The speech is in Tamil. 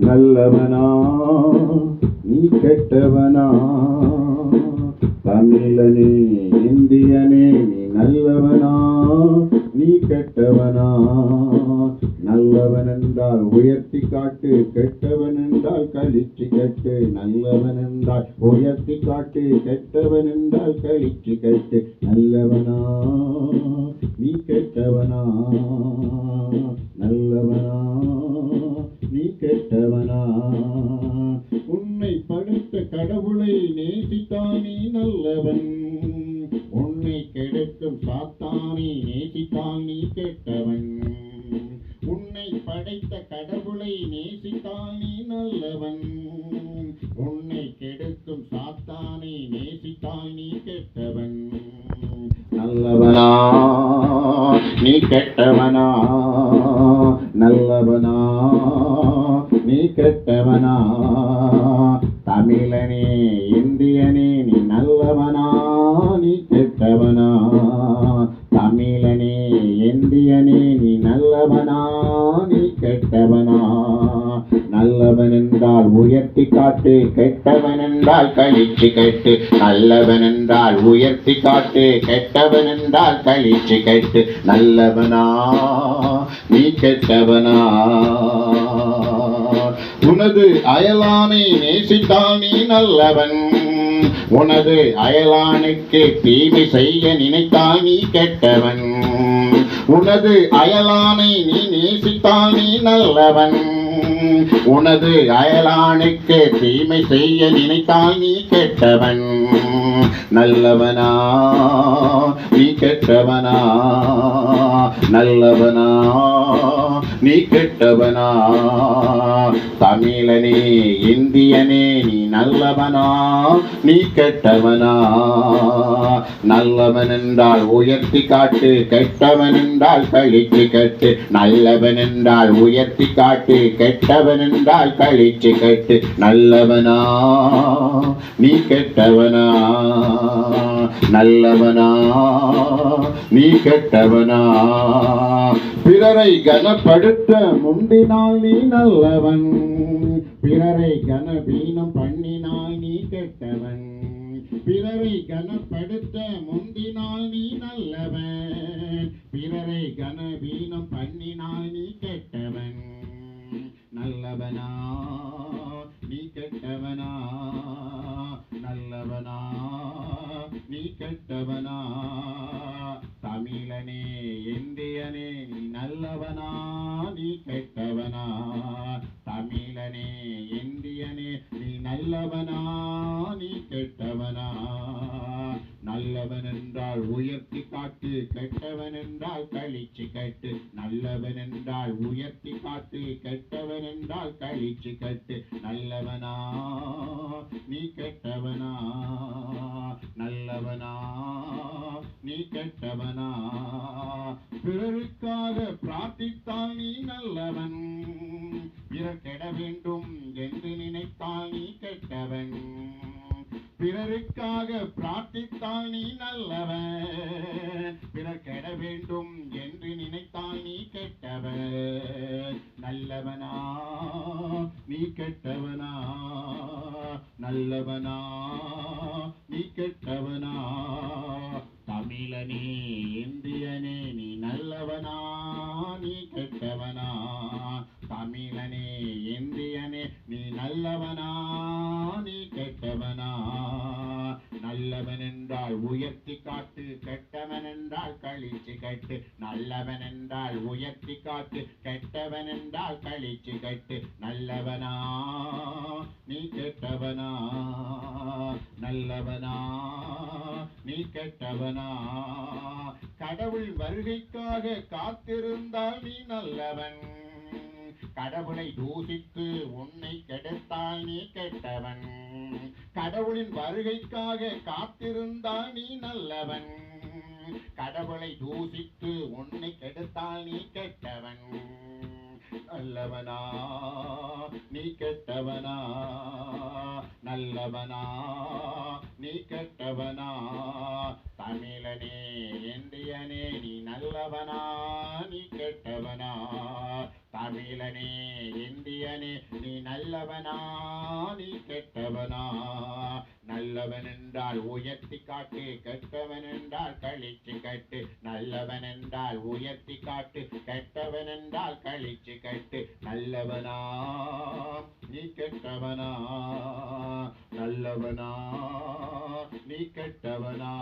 நல்லவனா நீ கெட்டவனா? தமிழனே இந்தியனே நீ நல்லவனா நீ கெட்டவனா? நல்லவன் என்றால் உயர்த்தி காட்டு கெட்டவன் என்றால் கழிச்சு கட்டு. நல்லவன் என்றால் உயர்த்தி காட்டு கெட்டவன் என்றால் கழிச்சு கட்டு. நல்லவனா நீ கெட்டவனா? நல்லவன் உன்னை கெடுக்கும் சாத்தானை நேசித்தான் நீ கெட்டவன். உன்னை படைத்த கடவுளை நேசித்தான் நீ நல்லவன். உன்னை கெடுக்கும் சாத்தானை நேசித்தான் நீ கெட்டவன். நல்லவனா நீ கெட்டவனா? நல்லவனா நீ கெட்டவனா? காட்டு கெட்டவன் என்றால் கழிச்சு கட்டு நல்லவன் என்றால் உயர்த்தி காட்டு கெட்டவன் என்றால் கழிச்சு கட்டு நல்லவனா நீ கெட்டவனா. உனது அயலானை நேசித்தால் நீ நல்லவன். உனது அயலானுக்கு தீமை செய்ய நினைத்தால் நீ கெட்டவன். உனது அயலானை நீ நேசித்தால் நீ நல்லவன். உனது அயலானுக்கு தீமை செய்ய நினைத்தால் நீ கெட்டவன் நல்லவனா. நீ கெட்டவனா நல்லவனா நீ கெட்டவனா. தமிழனே இந்தியனே நீ நல்லவனா நீ கெட்டவனா. நல்லவன் என்றால் உயர்த்தி காட்டு கெட்டவன் என்றால் கழிச்சு கட்டு. நல்லவன் என்றால் உயர்த்தி காட்டு கெட்டவன் என்றால் கழிச்சு கட்டு. நல்லவனா நீ கெட்டவனா. நல்லவனா நீ கெட்டவனா. பிறரை கனப்படுத்த முந்தினால் நீ நல்லவன். பிறரை கனவீனம் பண்ணினால் நீ கெட்டவன். பிறரை கனப்படுத்த முந்தினால் நீ நல்லவன். பிறரை கனவீனம் பண்ணினால் நீ கெட்ட கெட்டவனா? தமிழனே இந்தியனே நீ நல்லவனா? நீ கெட்டவனா? தமிழனே இந்தியனே நீ நல்லவனா? நீ கெட்டவனா? நல்லவன் என்றால் உயர்த்தி காட்டு கெட்டவன் என்றால் கழிச்சு கட்டு. நல்லவன் என்றால் உயர்த்தி காட்டு கெட்டவன் என்றால் கழிச்சு கட்டு. நல்லவனா நீ கெட்டவனா நல்லவனா நீ கெட்டவனா. பிறருக்காக பிரார்த்தித்தால் நீ நல்லவன். பிறர் கெட வேண்டும் என்று நினைத்தால் நீ கெட்டவன். பிறருக்காக பிரார்த்தித்தால் நீ நல்லவன். பிறர் கெட வேண்டும் என்று நினைத்தால் நீ கெட்டவன். நல்லவனா? நீ கெட்டவனா? நல்லவனா? என்றால் உயர்த்தி காட்டு கெட்டவன் என்றால் கழிச்சு கட்டு. நல்லவன் என்றால் உயர்த்தி காட்டு கெட்டவன் என்றால் கழிச்சு கட்டு. நல்லவனா நீ கெட்டவனா நல்லவனா நீ கெட்டவனா. கடவுள் வருகைக்காக காத்திருந்தால் நீ நல்லவன். கடவுளை தூசித்து உன்னை கெடுத்தால் நீ கெட்டவன். கடவுளின் வருகைக்காக காத்திருந்தால் நீ நல்லவன். கடவுளை தூசித்து உன்னை கெடுத்தால் நீ கெட்டவன். நல்லவனா நீ கெட்டவனா நல்லவனா நீ கெட்டவனா. தமிழனே இந்தியனே நீ நல்லவனா நீ கெட்டவனா. தமிழனே இந்தியனே நீ நல்லவனா நீ கெட்டவனா. நல்லவன் என்றால் உயர்த்தி காட்டு கெட்டவன் என்றால் கழிச்சு கட்டு நல்லவன் என்றால் உயர்த்தி காட்டு கெட்டவன் என்றால் கழிச்சு கட்டு நல்லவனா நீ கெட்டவனா நல்லவனா நீ கெட்டவனா.